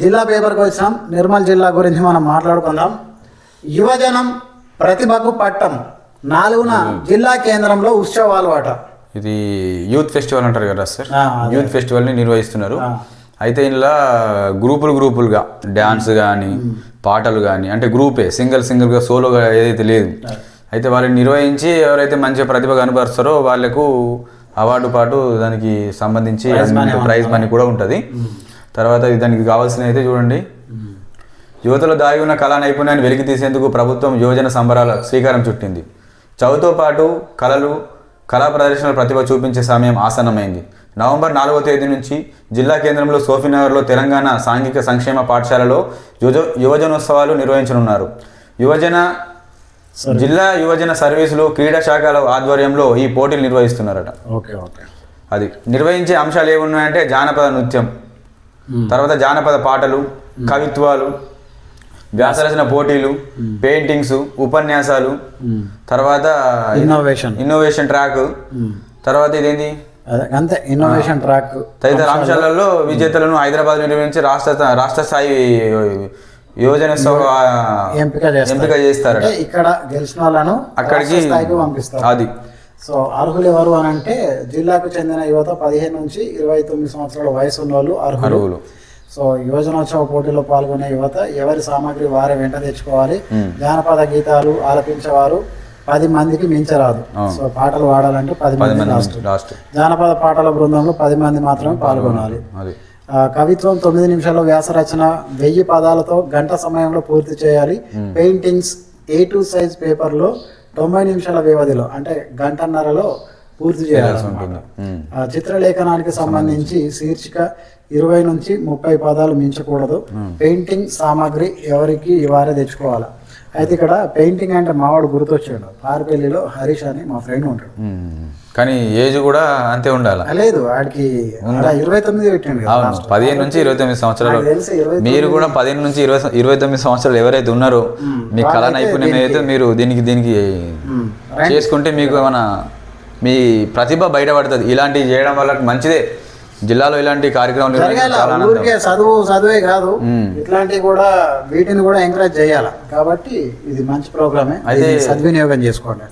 జిల్లా పేపర్కి వచ్చాం. నిర్మల్ జిల్లా గురించి మనం మాట్లాడుకుందాం. యువజనం ప్రతిభకు పట్టం. నాలుగున జిల్లా కేంద్రంలో ఉత్సవాలు అట. ఇది యూత్ ఫెస్టివల్ అంటారు కదా సార్. యూత్ ఫెస్టివల్ని నిర్వహిస్తున్నారు. అయితే ఇందులో గ్రూపులు గ్రూపులుగా డ్యాన్స్ కానీ పాటలు కానీ అంటే గ్రూపే సింగిల్ సింగిల్గా సోలోగా ఏదైతే లేదు. అయితే వాళ్ళని నిర్వహించి ఎవరైతే మంచి ప్రతిభ కనబరుస్తారో వాళ్ళకు అవార్డు పాటు దానికి సంబంధించి ప్రైజ్ మనీ కూడా ఉంటుంది. తర్వాత దానికి కావాల్సిన అయితే చూడండి. యువతలో దాగి ఉన్న కళా నైపుణ్యాన్ని వెలికి తీసేందుకు ప్రభుత్వం యువజన సంబరాల శ్రీకారం చుట్టింది. చదువుతో పాటు కళలు కళా ప్రదర్శనల ప్రతిభ చూపించే సమయం ఆసన్నమైంది. నవంబర్ నాలుగో తేదీ నుంచి జిల్లా కేంద్రంలో సోఫీనగర్లో తెలంగాణ సాంఘిక సంక్షేమ పాఠశాలలో యువజ యువజనోత్సవాలు నిర్వహించనున్నారు. యువజన జిల్లా యువజన సర్వీసులు క్రీడా శాఖల ఆధ్వర్యంలో ఈ పోటీలు నిర్వహిస్తున్నారట. Okay okay. అది నిర్వహించే అంశాలు ఏమున్నాయంటే జానపద నృత్యం. తర్వాత జానపద పాటలు కవిత్వాలు వ్యాసరచన పోటీలు పెయింటింగ్స్ ఉపన్యాసాలు తర్వాత ఇన్నోవేషన్ ఇన్నోవేషన్ ట్రాక్ తర్వాత ఇదేంటి అంతే ఇన్నోవేషన్ ట్రాక్ తదితర అంశాలలో విజేతలను హైదరాబాద్ నిర్వహించి రాష్ట్ర రాష్ట్ర స్థాయి యువజన సభ ఎంపిక చేస్తారు. ఎంపిక చేస్తారట. అంటే ఇక్కడ గెలిచిన వాళ్ళను అక్కడికి అది. సో అర్హులు ఎవరు అని అంటే జిల్లాకు చెందిన యువత పదిహేను నుంచి ఇరవై తొమ్మిది సంవత్సరాల వయసు ఉన్న వాళ్ళు అర్హులు. సో యువజనోత్సవ పోటీలో పాల్గొనే యువత ఎవరి సామాగ్రి వారే వెంట తెచ్చుకోవాలి. జానపద గీతాలు ఆలపించేవారు పది మందికి మించరాదు. సో పాటలు పాడాలంటే పది మంది లాస్ట్. జానపద పాటల బృందంలో పది మంది మాత్రమే పాల్గొనాలి. కవిత్వం తొమ్మిది నిమిషాల్లో వ్యాస రచన వెయ్యి పదాలతో గంట సమయంలో పూర్తి చేయాలి. పెయింటింగ్స్ ఏ టూ సైజ్ పేపర్లో తొంభై నిమిషాల వ్యవధిలో అంటే గంటన్నరలో పూర్తి చేయాలి ఉంటుంది. చిత్రలేఖనానికి సంబంధించి శీర్షిక ఇరవై నుంచి ముప్పై పదాలు మించకూడదు. పెయింటింగ్ సామాగ్రి ఎవరికి వారే తెచ్చుకోవాలి. అయితే ఇక్కడ పెయింటింగ్ అంటే మావాడు గుర్తొచ్చాడు. పార్పల్లిలో హరీష్ అని మా ఫ్రెండ్ ఉంటాడు. కానీ ఏజ్ కూడా అంతే ఉండాలి? లేదు వాడికి ఇరవై తొమ్మిది పెట్టిండు అవును పదిహేను నుంచి ఇరవై తొమ్మిది సంవత్సరాలు. మీరు కూడా పదిహేను నుంచి ఇరవై ఇరవై తొమ్మిది సంవత్సరాలు ఎవరైతే ఉన్నారో మీ కళా నైపుణ్యం ఏదైతే మీరు దీనికి దీనికి. చేసుకుంటే మీకు ఏమైనా మీ ప్రతిభ బయటపడుతుంది. ఇలాంటివి చేయడం వల్ల మంచిదే. జిల్లాలో ఇలాంటి కార్యక్రమాలు ఊరికే చదువు చదువే కాదు. ఇట్లాంటివి కూడా వీటిని కూడా ఎంకరేజ్ చేయాలి? కాబట్టి ఇది మంచి ప్రోగ్రామే అయితే- ఇది సద్వినియోగం చేసుకోండి.